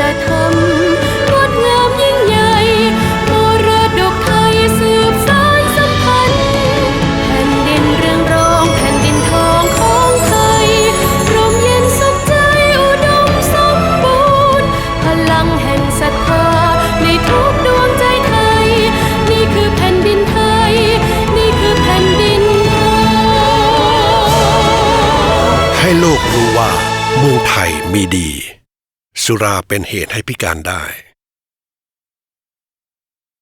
ณธรรมงดงามยิ่งใหญ่มรดกไทยสืบสานสัมพันธ์แผ่นดินเรืองรองแผ่นดินทองของไทยร่มเย็นสุขใจอุดมสมบูรณ์ พลังแห่งศรัทธาในทุกดวงใจไทย นี่คือแผ่นดินไทย นี่คือแผ่นดินไทย ให้โลกรู้ว่ามูไทยมีดี สุราเป็นเหตุให้พิการได้